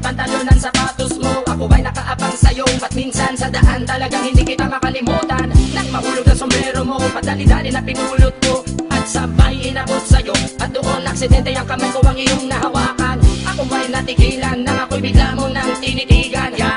ang damit, pantalonan, sapatos mo. Ako ay nakaabang sa'yo? At minsan sa daan talagang hindi kita makalimutan? Nang mahulog ang sombrero mo Padali-dali na pinulot ko. At sabay inabot sa'yo. At doon aksidente ang kamay ko ang iyong nahawakan. Ako ay natigilan Nang ako'y bigla mo nang tinitigan? Yari,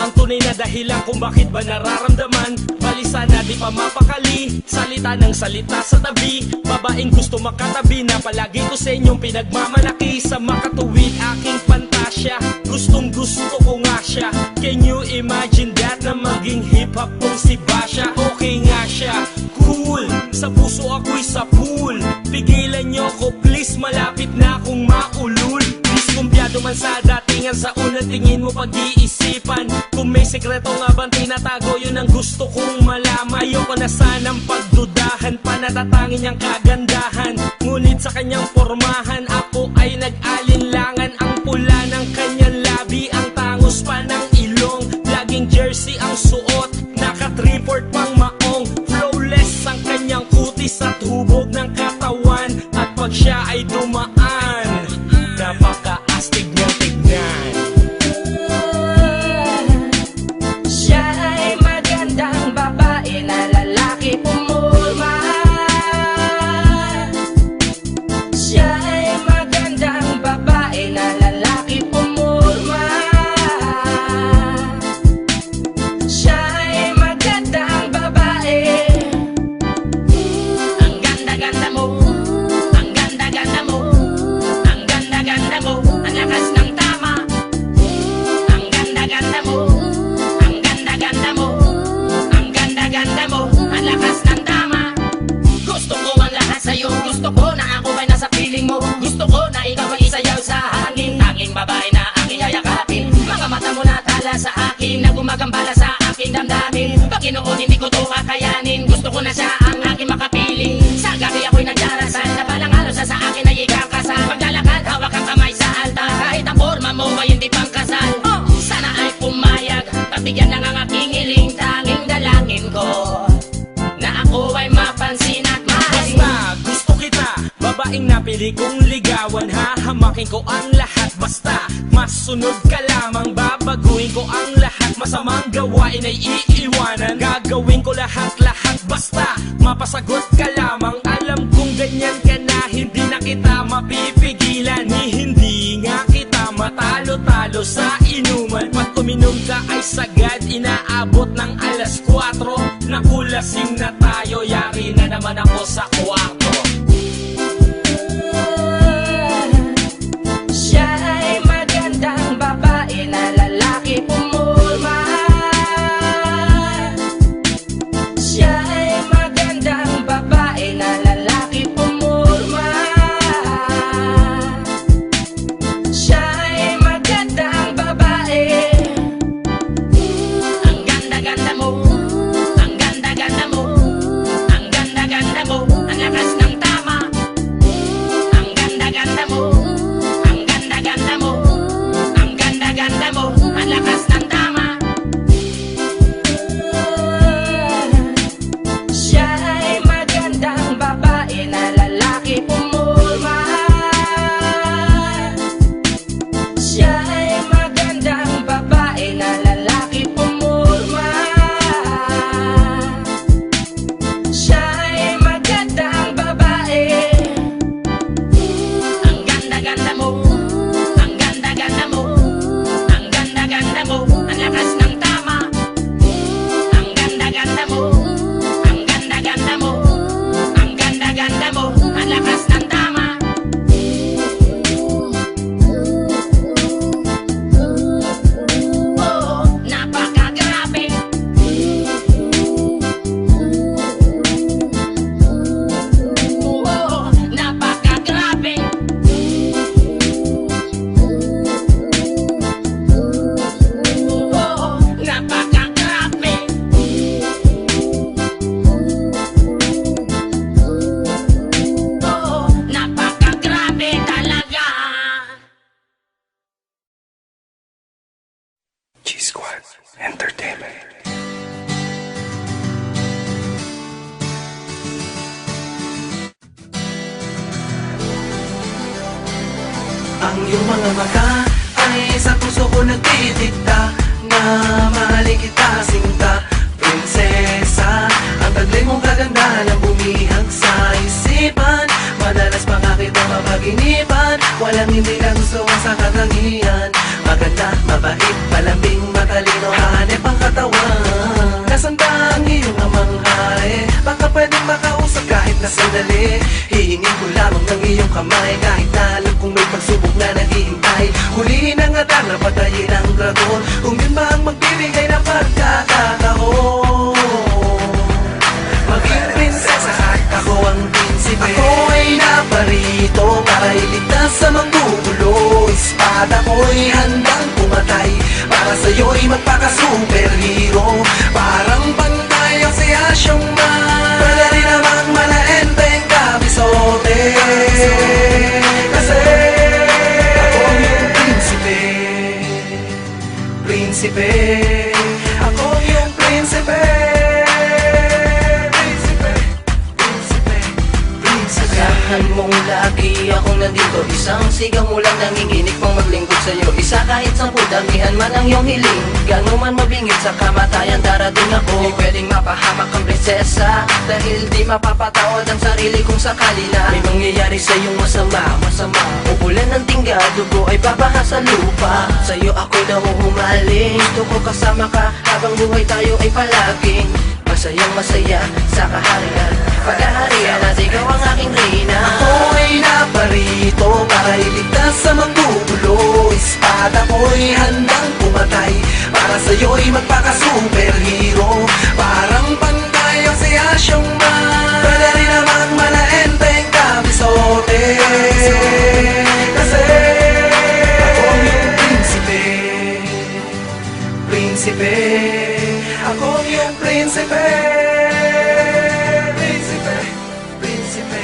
ang tunay na dahilan kung bakit ba nararamdaman. Bali sana di pa mapakali. Salita ng salita sa tabi. Babaeng gusto makatabi na palagi ko sa inyong pinagmamalaki. Sa makatuwid aking pantasya Gustong gusto ko nga siya. Can you imagine that na maging hip hop kong si Basha? Okay nga siya, cool. Sa puso ako'y sa pool. Pigilan nyo ko please. Malapit na akong maulul. Diskumpiyado man sa datingan sa unang tingin mo pag-iisipan Kung may sekreto nga bang tinatago? Yun ang gusto kong malaman. Ayoko na sanang pagdudahan pa. Natatangin niyang kagandahan. Ngunit sa kanyang pormahan ako ay nag-alinlangan sa'yo. Gusto ko na ako ay nasa piling mo. Gusto ko na ikaw ay isayaw sa hangin. Tanging babae na aking yayakapin Mga mata mo na tala sa akin Na gumagambala sa aking damdamin. Paginoon hindi ko to kakayanin. Gusto ko na siya ang aking makapiling. Sa gabi ako'y nagdarasal Na palang halos sa akin ay ikakasal. Maglalakad hawak ang kamay sa altar. Kahit ang forma mo ay hindi pang kasal Sana ay pumayag. Pagbigyan ng ang aking hiling Pwede kong ligawan ha Hamakin ko ang lahat. Basta masunod ka lamang Babaguhin ko ang lahat. Masamang gawain ay iiwanan Gagawin ko lahat-lahat. Basta mapasagot ka lamang Alam kong ganyan ka na Hindi na kita mapipigilan. Ni hindi nga kita matalo-talo sa inuman. Pag uminom ka ay sagad Inaabot ng alas 4 Nakulasing na tayo Yari na naman ako sa 4 Entertainment. Ang iyong mga mata ay sa puso ko nagdidikta Na mahalin kita sinta Prinsesa. Ang taglay mong kagandahan ang bumihag sa isipan. Madalas pa nga kita mapaginipan. Walang hindi na gusto ang sa katangian. Maganda, mabait, palambing, matalino Hanep ang katawan Nasaan ba ang iyong amang hari? Baka pwedeng makausap kahit na sandali. Hihingin ko lamang ng iyong kamay. Kahit na alam kong may pagsubok na naghihintay. Hulihin ang atang na patayin ang dragon. Kung yun ba ang magbibigay ng pagkakataon? Maging prinsesa at ako ang prinsipe Ako ay naparito para iligtas sa manggugulo. Espada ko'y Para sa'yo'y magpaka-superhero Parang pantay ang siya siyang man Pwede rin namang malaenteng kabisote. Kasi ako yung prinsipe. Prinsipe man mabingit sa kamatayan darating ako. Di pwedeng mapahamak ang prinsesa Dahil di mapapatawad ang sarili kong sakali na. May mangyayari sa iyong masama, masama. Upulan ng tingga, dugo ay babaha sa lupa. Sa'yo ako'y nahuhumaling Gusto ko kasama ka habang buhay tayo ay palaging Masayang masaya sa kaharian. Paghaharian at ikaw ang aking reyna. Ako ay naparito para iligtas sa manggugulo Espada ko'y Sa'yo'y magpaka-superhero. Parang pantay ang siya siyang man. Pwede rin namang malaenteng kabisote. Kasi ako yung prinsipe. Prinsipe. Ako yung prinsipe. Prinsipe. Prinsipe.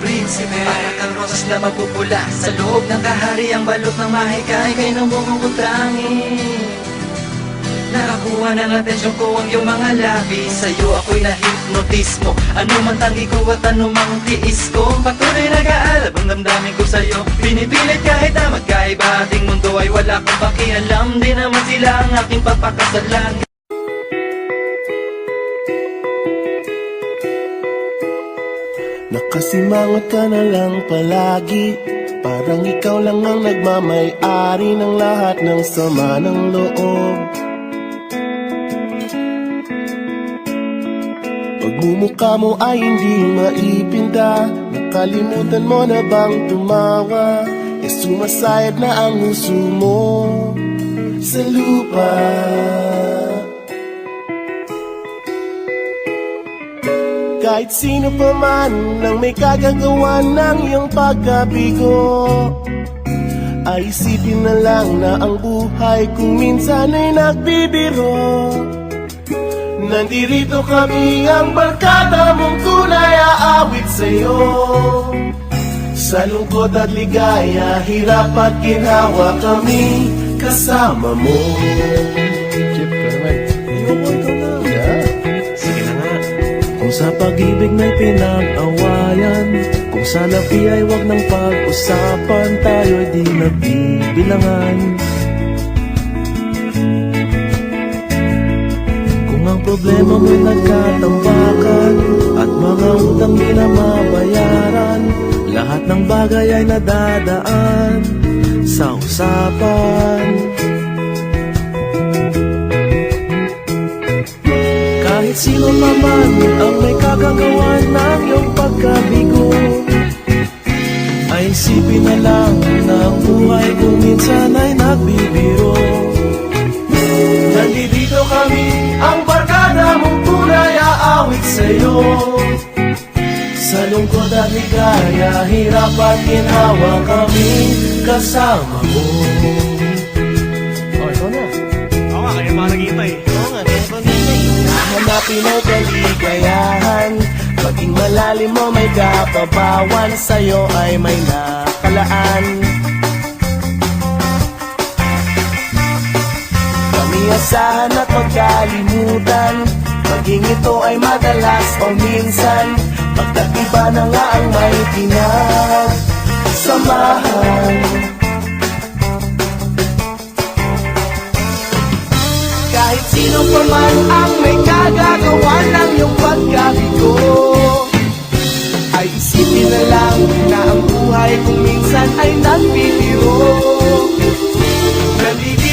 Prinsipe. Para kang rosas na mapupula Sa loob ng kahariang balot ng mahikay Kay nang bumubutangin Nakakuha ng atensyon ko ang iyong mga labi. Sa'yo ako'y nahipnotismo Ano man tangi ko at ano mang tiis ko Patuloy nag-aalab ang damdamin ko sa'yo. Pinipilit kahit na magkaiba Ating mundo ay wala kong pakialam. Di naman sila ang aking papakasalan Nakasimangot ka na lang palagi. Parang ikaw lang ang nagmamay-ari ng lahat ng sama ng loob Pagmumukha mo ay hindi maipinda Nakalimutan mo na bang tumawa? E sumasayad na ang huso mo Sa lupa. Kahit sino pa man ang may kagagawa ng iyong pagkabigo Ay isipin na lang na ang buhay kung minsan ay nagbibiro Nandirito kami ang barkada mong tunay aawit sa'yo. Sa lungkot at ligaya, hirap at ginawa kami kasama mo. Chip ka naman Ayoko, ikaw na Sige na nga. Kung sa pag-ibig may pinag-awayan Kung sa labi ay wag nang pag-usapan Tayo'y di nagbibilangan problema mo'y nagkatambakan At mga utang di na mabayaran. Lahat ng bagay ay nadadaan Sa usapan. Kahit sino pa man ang may kagagawa ng iyong pagkabigo Ay isipin na lang na ang buhay kung minsan ay nagbibiro. Nandito kami, mong tunay aawit sa'yo. Sa lungkot at ligaya, hirap at ginawa kami kasama mo. Oh, na. Oo nga, kaya. Oo nga, kaya pag-ibig Hanapin ang kaligayahan Paging malalim mo may kapabawan. Sa'yo ay may nakalaan. Kami asahan at magkalimutan Maging ito ay madalas o minsan Pagkat iba na nga ang may pinagsamahan Kahit sino pa man ang may kagagawa ng iyong pagkabigo Ay isipin na lang na ang buhay kung minsan ay nagbibiro Nandito